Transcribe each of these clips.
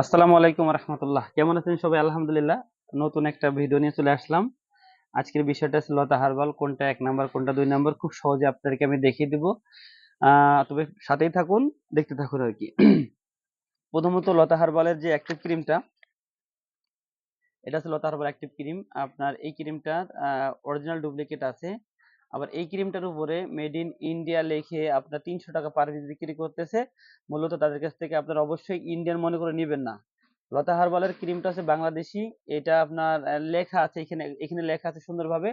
আসসালামু আলাইকুম রহমতুল্লাহ। কেমন আছেন সবাই? আলহামদুলিল্লাহ, নতুন একটা ভিডিও নিয়ে চলে আসলাম। আজকের বিষয়টা ছিল লতা হারবাল, কোনটা এক নাম্বার, কোনটা দুই নাম্বার, খুব সহজে আপনাদেরকে আমি দেখিয়ে দিব। তবে সাথেই থাকুন, দেখতে থাকুন আর কি। প্রথমত লতা হারবালের যে অ্যাক্টিভ ক্রিমটা এটা হচ্ছে লতা হারবাল অ্যাক্টিভ ক্রিম আপনার এই ক্রিমটার অরিজিনাল ডুপ্লিকেট আছে। আবার এই ক্রিমটার উপরে মেড ইন ইন্ডিয়া লিখে আপনার তিনশো টাকা পার পিস বিক্রি করতেছে। মূলত তাদের কাছ থেকে আপনার অবশ্যই ইন্ডিয়ান মনে করে নেবেন না। লতা হারবালের ক্রিমটা আছে বাংলাদেশি। এটা আপনার লেখা আছে এখানে এখানে লেখা আছে সুন্দরভাবে।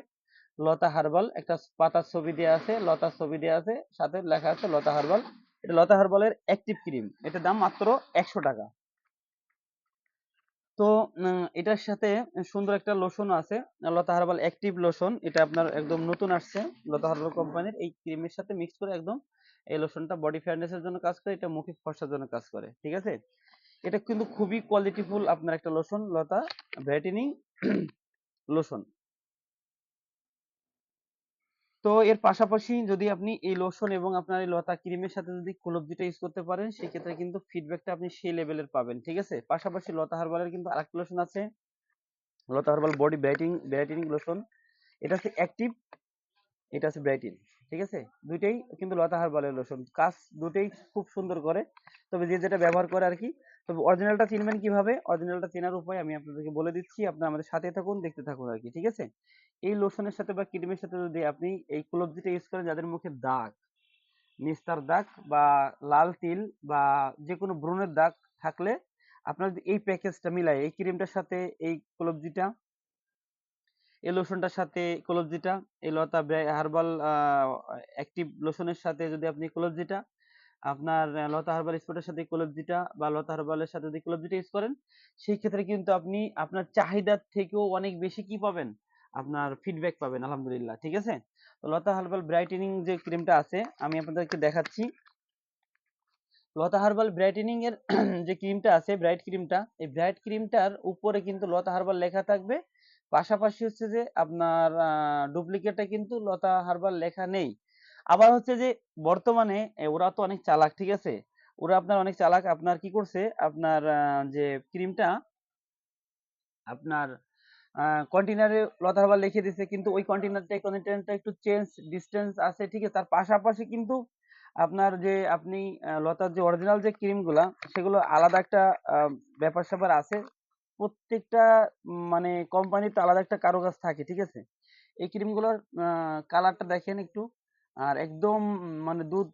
লতা হারবাল, একটা পাতার ছবি দেওয়া আছে, লতার ছবি দেওয়া আছে, সাথে লেখা আছে লতা হারবাল। এটা লতা হারবালের অ্যাক্টিভ ক্রিম এটার দাম মাত্র একশো টাকা। তো এটার সাথে সুন্দর একটা লোশন আছে। লতা হার্বাল অ্যাক্টিভ লোশন এটা আপনার একদম নতুন আসছে। লতা হার্বাল কোম্পানির এই ক্রিমের সাথে মিক্স করে একদম এই লোশনটা বডি ফেয়ারনেসের জন্য কাজ করে, এটা মুখে ফর্সার জন্য কাজ করে, ঠিক আছে? এটা কিন্তু খুবই কোয়ালিটিফুল আপনার একটা লোশন লতা ব্রাইটেনিং লোশন তো এর পাশাপাশি যদি আপনি এই লোশন এবং আপনার এই লতা ক্রিমের সাথে যদি কুলব্জিটা ইউজ করতে পারেন, সেক্ষেত্রে কিন্তু ফিডব্যাকটা আপনি সেই লেভেলের পাবেন, ঠিক আছে? পাশাপাশি লতা হার্বালের কিন্তু আরেকটা লোশন আছে। Lata herbal body brighting brightening lotion এটা হচ্ছে অ্যাক্টিভ এটা হচ্ছে ব্রাইটিন ঠিক আছে? দুইটাই কিন্তু লতা হার্বালের লোশন কাজ দুটোই খুব সুন্দর করে। তবে যে যেটা ব্যবহার করে আর কি, তবে অরিজিনালটা চিনবেন কীভাবে? অরিজিনালটা চেনার উপায় আমি আপনাদেরকে বলে দিচ্ছি, আপনারা আমাদের সাথে থাকুন, দেখতে থাকুন আর কি, ঠিক আছে? এই লোশনের সাথে বা ক্রিমের সাথে যদি আপনি এই কুলব্জিটা ইউজ করেন যাদের মুখে দাগ, নিস্তার দাগ বা লাল তিল বা যে কোনো ব্রণের দাগ থাকলে আপনার যদি এই প্যাকেজটা মিলায়, এই ক্রিমটার সাথে এই কুলব্জিটা এই লোশনটার সাথে কলবজিটা এই লতা হার্বাল অ্যাক্টিভ লোশনের সাথে যদি আপনি কলবজিটা আপনার লতা হার্বাল স্পটের সাথে কলবজিটা বা লতা হার্বালের সাথে যদি কলবজিটা ইউজ করেন, সেই ক্ষেত্রে কিন্তু আপনি আপনার চাহিদার থেকেও অনেক বেশি কি পাবেন? আপনার ফিডব্যাক পাবেন, আলহামদুলিল্লাহ, ঠিক আছে? তো লতা হার্বাল ব্রাইটেনিং যে ক্রিমটা আছে, আমি আপনাদেরকে দেখাচ্ছি। লতা হার্বাল ব্রাইটেনিং এর যে ক্রিমটা আছে ব্রাইট ক্রিমটা এই ব্রাইট ক্রিমটার উপরে কিন্তু লতা হার্বাল লেখা থাকবে। পাশাপাশি হচ্ছে যে আপনার ডুপ্লিকেটে কিন্তু লতা হার্বাল লেখা নেই। আবার হচ্ছে যে বর্তমানে ওরা তো অনেক চালাক, ঠিক আছে? ওরা আপনার অনেক চালাক। আপনার কি করছে? আপনার যে ক্রিমটা আপনার কন্টেনারে লতা হার্বাল লিখে দিছে, কিন্তু ওই কন্টেনারটা কন্টেনারটা একটু চেঞ্জ ডিস্টেন্স আছে, ঠিক আছে? তার পাশাপাশি কিন্তু আপনার যে আপনি লতার যে অরিজিনাল যে ক্রিমগুলা, সেগুলো আলাদা একটা ব্যাপার স্যাপার আছে। প্রত্যেকটা মানে কোম্পানির তো আলাদা একটা কারুকাজ থাকে, ঠিক আছে? এই ক্রিমগুলোর কালারটা দেখেন একটু। আর একদম মানে দুধ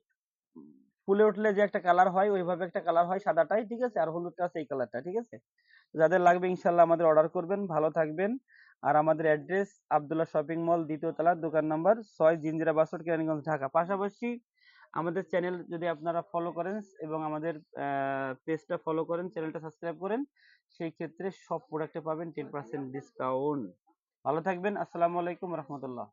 ফুলে উঠলে যে একটা কালার হয়, ওইভাবে একটা কালার হয় সাদাটাই, ঠিক আছে? আর হলুদটা আছে এই কালারটা ঠিক আছে? যাদের লাগবে ইনশাল্লাহ আমাদের অর্ডার করবেন, ভালো থাকবেন। আর আমাদের অ্যাড্রেস আবদুল্লাহ শপিং মল দ্বিতীয় তলা দোকান নাম্বার ছয় জিঞ্জিরা বাসট কেরানীগঞ্জ, ঢাকা। পাশাপাশি আমাদের চ্যানেল যদি আপনারা ফলো করেন এবং আমাদের পেজটা ফলো করেন চ্যানেলটা সাবস্ক্রাইব করেন, সেই ক্ষেত্রে সব প্রোডাক্টে পাবেন টেন পার্সেন্ট ডিসকাউন্ট ভালো থাকবেন। আসসালামু আলাইকুম রহমতুল্লাহ।